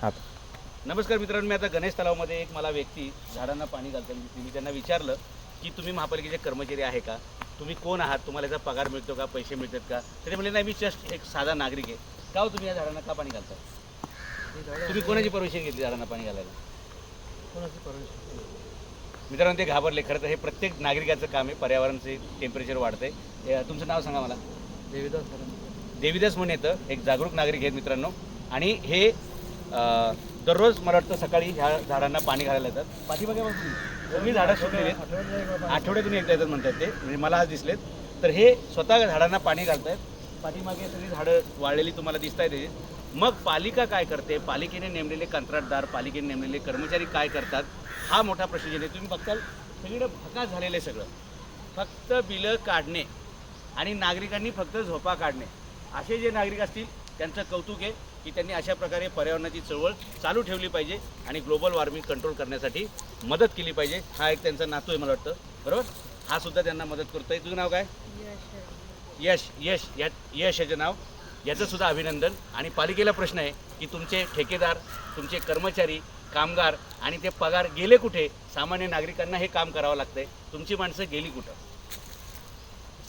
हां नमस्कार मित्रांनो मी आता गणेश तलावमध्ये एक मला व्यक्ती झाडांना पाणी घालताना दिसली. मी त्यांना विचारलं की तुम्ही महापालिकेचे कर्मचारी आहे का? तुम्ही कोण आहात? तुम्हाला याचा पगार मिळतो का? पैसे मिळतात का? तरी म्हणले नाही मी जस्ट एक साधा नागरिक आहे. का हो तुम्ही या झाडांना का पाणी घालताय? तुम्ही कोणाची परमिशन घेतली झाडांना पाणी घालायला? मित्रांनो ते घाबरले. खरं तर हे प्रत्येक नागरिकाचं काम आहे. पर्यावरणाचे टेम्परेचर वाढतंय. हे, तुमचं नाव सांगा मला. देवीदास देवीदास म्हणून येतं एक जागरूक नागरिक आहेत मित्रांनो. आणि हे दररोज मला वाटतं सकाळी ह्या झाडांना पाणी घालायला येतात. पाठीमागे मी तुम्ही. झाडं सुकलेली आहेत. आठवड्यातून एकदा येतात म्हणतात ते. म्हणजे मला आज दिसलेत. तर हे स्वतः झाडांना पाणी घालतायत. पाठीमागे सगळी झाडं वाळलेली तुम्हाला दिसत आहेत मग पालिका काय करते? पालिकेने नेमलेले कंत्राटदार पालिकेने नेमलेले कर्मचारी काय करतात? हा मोठा प्रश्न आहे. तुम्ही बघताल सगळीकडे फका झालेलं आहे सगळं. फक्त बिलं काढणे आणि नागरिकांनी फक्त झोपा काढणे. असे जे नागरिक असतील त्यांचं कौतुक आहे की त्यांनी अशा प्रकारे पर्यावरणाची चळवळ चालू ठेवली पाहिजे आणि ग्लोबल वॉर्मिंग कंट्रोल करण्यासाठी मदत केली पाहिजे. हा एक त्यांचा नातू आहे मला वाटतं. बरोबर? हा सुद्धा त्यांना मदत करतो आहे तुझं नाव काय? यश. यश. या यश याचं नाव. याचं सुद्धा अभिनंदन. आणि पालिकेला प्रश्न आहे की तुमचे ठेकेदार तुमचे कर्मचारी कामगार आणि ते पगार गेले कुठे? सामान्य नागरिकांना हे काम करावं लागतंय. तुमची माणसं गेली कुठं?